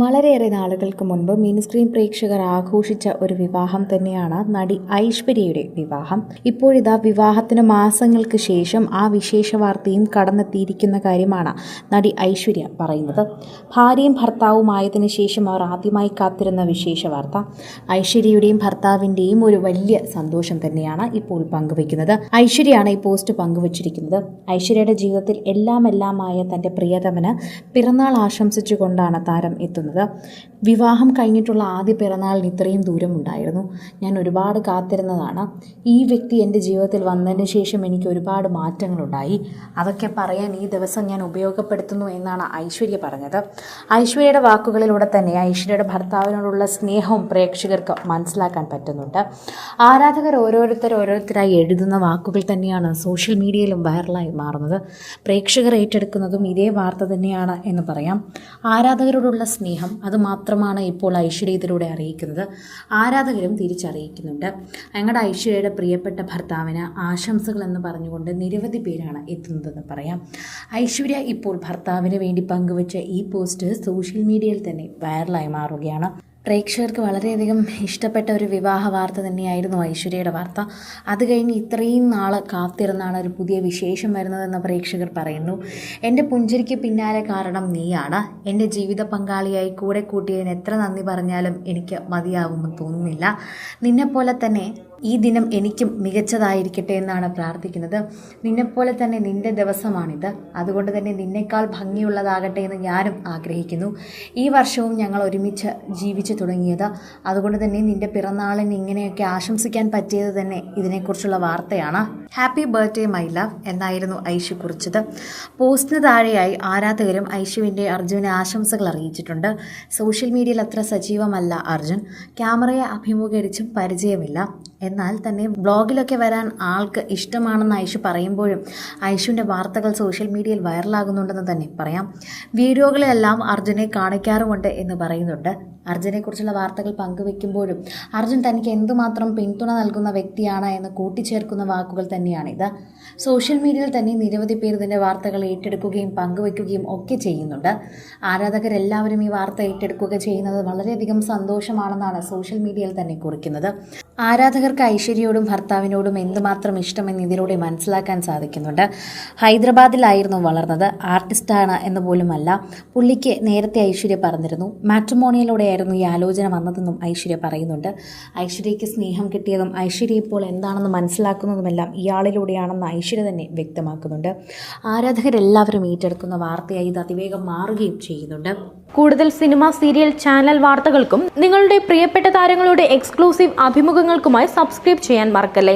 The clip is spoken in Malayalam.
വളരെയേറെ നാളുകൾക്ക് മുൻപ് മിനി സ്ക്രീൻ പ്രേക്ഷകർ ആഘോഷിച്ച ഒരു വിവാഹം തന്നെയാണ് നടി ഐശ്വര്യയുടെ വിവാഹം. ഇപ്പോഴിതാ വിവാഹത്തിന് മാസങ്ങൾക്ക് ശേഷം ആ വിശേഷ വാർത്തയും കടന്നെത്തിയിരിക്കുന്ന കാര്യമാണ് നടി ഐശ്വര്യ പറയുന്നത്. ഭാര്യയും ഭർത്താവുമായതിനു ശേഷം അവർ ആദ്യമായി കാത്തിരുന്ന വിശേഷ വാർത്ത. ഐശ്വര്യയുടെയും ഭർത്താവിന്റെയും ഒരു വലിയ സന്തോഷം തന്നെയാണ് ഇപ്പോൾ പങ്കുവയ്ക്കുന്നത്. ഐശ്വര്യയാണ് ഈ പോസ്റ്റ് പങ്കുവച്ചിരിക്കുന്നത്. ഐശ്വര്യയുടെ ജീവിതത്തിൽ എല്ലാമെല്ലാമായ തന്റെ പ്രിയതമന് പിറന്നാൾ ആശംസിച്ചുകൊണ്ടാണ് താരം എത്തുന്നത്. വിവാഹം കഴിഞ്ഞിട്ടുള്ള ആദ്യ പിറന്നാളിന് ഇത്രയും ദൂരം ഉണ്ടായിരുന്നു. ഞാൻ ഒരുപാട് കാത്തിരുന്നതാണ്. ഈ വ്യക്തി എന്റെ ജീവിതത്തിൽ വന്നതിന് ശേഷം എനിക്ക് ഒരുപാട് മാറ്റങ്ങളുണ്ടായി. അതൊക്കെ പറയാൻ ഈ ദിവസം ഞാൻ ഉപയോഗപ്പെടുത്തുന്നു എന്നാണ് ഐശ്വര്യ പറഞ്ഞത്. ഐശ്വര്യയുടെ വാക്കുകളിലൂടെ തന്നെ ഐശ്വര്യയുടെ ഭർത്താവിനോടുള്ള സ്നേഹവും പ്രേക്ഷകർക്ക് മനസ്സിലാക്കാൻ പറ്റുന്നുണ്ട്. ആരാധകർ ഓരോരുത്തർ ഓരോരുത്തരായി എഴുതുന്ന വാക്കുകൾ തന്നെയാണ് സോഷ്യൽ മീഡിയയിലും വൈറലായി മാറുന്നത്. പ്രേക്ഷകർ ഏറ്റെടുക്കുന്നതും ഇതേ വാർത്ത തന്നെയാണ് എന്ന് പറയാം. ആരാധകരോടുള്ള സ്നേഹം അത് മാത്രമാണ് ഇപ്പോൾ ഐശ്വര്യത്തിലൂടെ അറിയിക്കുന്നത്. ആരാധകരും തിരിച്ചറിയിക്കുന്നുണ്ട്. ഞങ്ങളുടെ ഐശ്വര്യയുടെ പ്രിയപ്പെട്ട ഭർത്താവിന് ആശംസകൾ എന്ന് പറഞ്ഞുകൊണ്ട് നിരവധി പേരാണ് എത്തുന്നതെന്ന് പറയാം. ഐശ്വര്യ ഇപ്പോൾ ഭർത്താവിന് വേണ്ടി പങ്കുവച്ച ഈ പോസ്റ്റ് സോഷ്യൽ മീഡിയയിൽ തന്നെ വൈറലായി മാറുകയാണ്. പ്രേക്ഷകർക്ക് വളരെയധികം ഇഷ്ടപ്പെട്ട ഒരു വിവാഹ വാർത്ത തന്നെയായിരുന്നു ഐശ്വര്യയുടെ വാർത്ത. അത് കഴിഞ്ഞ് ഇത്രയും നാൾ കാത്തിരുന്നാണ് ഒരു പുതിയ വിശേഷം വരുന്നതെന്ന് പ്രേക്ഷകർ പറയുന്നു. എന്റെ പുഞ്ചിരിക്ക് പിന്നാലെ കാരണം നീയാണ്. എന്റെ ജീവിത പങ്കാളിയായി കൂടെ കൂട്ടിയതിന് എത്ര നന്ദി പറഞ്ഞാലും എനിക്ക് മതിയാവുമെന്ന് തോന്നുന്നില്ല. നിന്നെപ്പോലെ തന്നെ ഈ ദിനം എനിക്കും മികച്ചതായിരിക്കട്ടെ എന്നാണ് പ്രാർത്ഥിക്കുന്നത്. നിന്നെപ്പോലെ തന്നെ നിന്റെ ദിവസമാണിത്. അതുകൊണ്ട് തന്നെ നിന്നേക്കാൾ ഭംഗിയുള്ളതാകട്ടെ എന്ന് ഞാനും ആഗ്രഹിക്കുന്നു. ഈ വർഷവും ഞങ്ങൾ ഒരുമിച്ച് ജീവിച്ചു തുടങ്ങിയത്. അതുകൊണ്ട് തന്നെ നിന്റെ പിറന്നാളിന് ഇങ്ങനെയൊക്കെ ആശംസിക്കാൻ പറ്റിയത് തന്നെ ഇതിനെക്കുറിച്ചുള്ള വാർത്തയാണ്. ഹാപ്പി ബർത്ത്ഡേ മൈ ലവ് എന്നായിരുന്നു ഐഷു കുറിച്ചത്. പോസ്റ്റിന് താഴെയായി ആരാധകരും ഐഷുവിന്റെ അർജുനെ ആശംസകൾ അറിയിച്ചിട്ടുണ്ട്. സോഷ്യൽ മീഡിയയിൽ അത്ര സജീവമല്ല അർജുൻ. ക്യാമറയെ അഭിമുഖീകരിച്ചും പരിചയമില്ല. എന്നാൽ തന്നെ ബ്ലോഗിലൊക്കെ വരാൻ ആൾക്ക് ഇഷ്ടമാണെന്ന് ഐഷു പറയുമ്പോഴും ഐഷുവിന്റെ വാർത്തകൾ സോഷ്യൽ മീഡിയയിൽ വൈറലാകുന്നുണ്ടെന്ന് തന്നെ പറയാം. വീഡിയോകളെല്ലാം അർജുനെ കാണിക്കാറുമുണ്ട് എന്ന് പറയുന്നുണ്ട്. അർജുനെക്കുറിച്ചുള്ള വാർത്തകൾ പങ്കുവെക്കുമ്പോഴും അർജുൻ തനിക്ക് എന്തുമാത്രം പിന്തുണ നൽകുന്ന വ്യക്തിയാണ് എന്ന് കൂട്ടിച്ചേർക്കുന്ന വാക്കുകൾ തന്നെയാണിത് സോഷ്യൽ മീഡിയയിൽ തന്നെ നിരവധി പേർ ഇതിന്റെ വാർത്തകൾ ഏറ്റെടുക്കുകയും പങ്കുവെക്കുകയും ഒക്കെ ചെയ്യുന്നുണ്ട്. ആരാധകരെല്ലാവരും ഈ വാർത്ത ഏറ്റെടുക്കുക ചെയ്യുന്നത് വളരെയധികം സന്തോഷമാണെന്നാണ് സോഷ്യൽ മീഡിയയിൽ തന്നെ കുറിക്കുന്നത്. ആരാധകർക്ക് ഐശ്വര്യയോടും ഭർത്താവിനോടും എന്തുമാത്രം ഇഷ്ടമെന്ന് ഇതിലൂടെ മനസ്സിലാക്കാൻ സാധിക്കുന്നുണ്ട്. ഹൈദരാബാദിലായിരുന്നു വളർന്നത് ആർട്ടിസ്റ്റാണ് എന്ന് പോലുമല്ല. പുള്ളിക്ക് നേരത്തെ ഐശ്വര്യ പറഞ്ഞിരുന്നു. മാട്രിമോണിയയിലൂടെയായിരുന്നു ഈ ആലോചന വന്നതെന്നും ഐശ്വര്യ പറയുന്നുണ്ട്. ഐശ്വര്യയ്ക്ക് സ്നേഹം കിട്ടിയതും ഐശ്വര്യ ഇപ്പോൾ എന്താണെന്ന് മനസ്സിലാക്കുന്നതുമെല്ലാം ഇയാളിലൂടെയാണെന്ന് ഐശ്വര്യ തന്നെ വ്യക്തമാക്കുന്നുണ്ട്. ആരാധകരെല്ലാവരും ഏറ്റെടുക്കുന്ന വാർത്തയായി ഇത് അതിവേഗം മാറുകയും ചെയ്യുന്നുണ്ട്. കൂടുതൽ സിനിമ സീരിയൽ ചാനൽ വാർത്തകൾക്കും നിങ്ങളുടെ പ്രിയപ്പെട്ട താരങ്ങളുടെ എക്സ്ക്ലൂസീവ് അഭിമുഖങ്ങൾക്കുമായി സബ്സ്ക്രൈബ് ചെയ്യാൻ മറക്കല്ലേ?